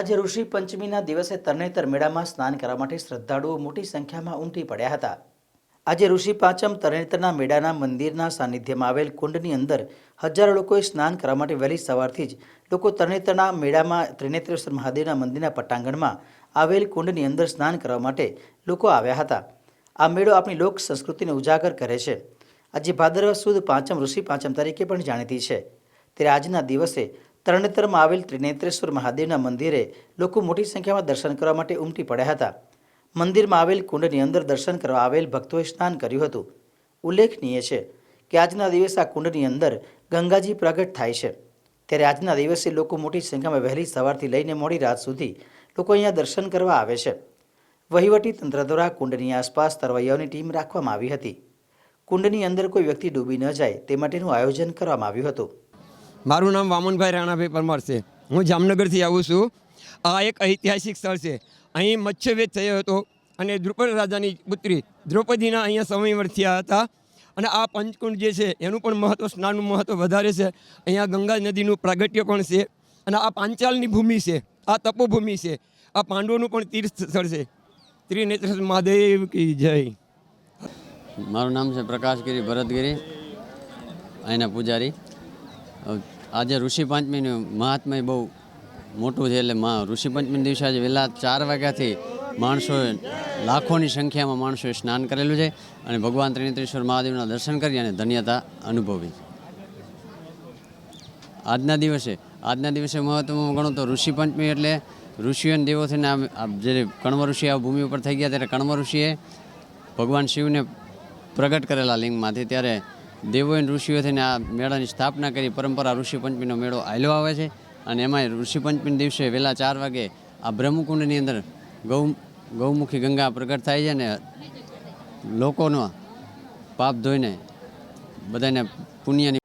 આજે ઋષિ પંચમીના દિવસે તરણેતર મેળામાં સ્નાન કરવા માટે શ્રદ્ધાળુઓ મોટી સંખ્યામાં ઉમટી પડ્યા હતા. આજે ઋષિ પાંચમ તરણેતરના મેળાના મંદિરના સાનિધ્યમાં આવેલ કુંડની અંદર હજારો લોકોએ સ્નાન કરવા માટે વહેલી સવારથી જ લોકો તરણેતરના મેળામાં ત્રિનેત્રેશ્વર મહાદેવના મંદિરના પટાંગણમાં આવેલ કુંડની અંદર સ્નાન કરવા માટે લોકો આવ્યા હતા. આ મેળો આપણી લોક સંસ્કૃતિને ઉજાગર કરે છે. આજે ભાદરવા સુદ પાંચમ ઋષિ પાંચમ તરીકે પણ જાણીતી છે. ત્યારે આજના દિવસે તરણેતરમાં આવેલ ત્રિનેત્રેશ્વર મહાદેવના મંદિરે લોકો મોટી સંખ્યામાં દર્શન કરવા માટે ઉમટી પડ્યા હતા. મંદિરમાં આવેલ કુંડની અંદર દર્શન કરવા આવેલ ભક્તોએ સ્નાન કર્યું હતું. ઉલ્લેખનીય છે કે આજના દિવસે આ કુંડની અંદર ગંગાજી પ્રગટ થાય છે. ત્યારે આજના દિવસે લોકો મોટી સંખ્યામાં વહેલી સવારથી લઈને મોડી રાત સુધી લોકો અહીંયા દર્શન કરવા આવે છે. વહીવટી તંત્ર દ્વારા કુંડની આસપાસ તરવૈયાઓની ટીમ રાખવામાં આવી હતી. કુંડની અંદર કોઈ વ્યક્તિ ડૂબી ન જાય તે માટેનું આયોજન કરવામાં આવ્યું હતું. મારું નામ વામનભાઈ રાણાભાઈ પરમાર છે. હું જામનગરથી આવું છું. આ એક ઐતિહાસિક સ્થળ છે. અહીં મત્સ્યવેદ થયો હતો અને દ્રુપદ રાજાની પુત્રી દ્રૌપદીના અહીંયા સંવયવર થયા હતા. અને આ પંચકુંડ જે છે, એનું પણ મહત્ત્વ સ્નાનનું મહત્ત્વ વધારે છે. અહીંયા ગંગા નદીનું પ્રાગટ્ય પણ છે. અને આ પાંચાલની ભૂમિ છે. આ તપોભૂમિ છે. આ પાંડવોનું પણ તીર્થ સ્થળ છે. ત્રિનેત્ર મહાદેવ કી જય. મારું નામ છે પ્રકાશગીરી ભરતગીરી. અહીંના પૂજારી. આજે ઋષિ પાંચમીનું મહાત્મય બહુ મોટું છે એટલે મા ઋષિ પંચમી દિવસે આજે વહેલા ચાર વાગ્યાથી માણસોએ લાખોની સંખ્યામાં માણસોએ સ્નાન કરેલું છે અને ભગવાન ત્રિનેત્રેશ્વર મહાદેવના દર્શન કરી અને ધન્યતા અનુભવી આજના દિવસે આજના દિવસે મહત્વમાં ગણો તો ઋષિ પંચમી એટલે ઋષિઓ અને દેવો થઈને જ્યારે કણવ ઋષિ આ ભૂમિ ઉપર થઈ ગયા ત્યારે કણવ ઋષિએ ભગવાન શિવને પ્રગટ કરેલા લિંગમાંથી ત્યારે દેવો અને ઋષિઓ થઈને આ મેળાની સ્થાપના કરી. પરંપરા ઋષિ પંચમીનો મેળો આવેલો આવે છે અને એમાં ઋષિ પંચમી દિવસે વહેલા ચાર વાગે આ બ્રહ્મકુંડની અંદર ગૌ, ગૌમુખી ગંગા પ્રગટ થાય છે અને લોકોનો પાપ ધોઈને બધાને પુણ્યની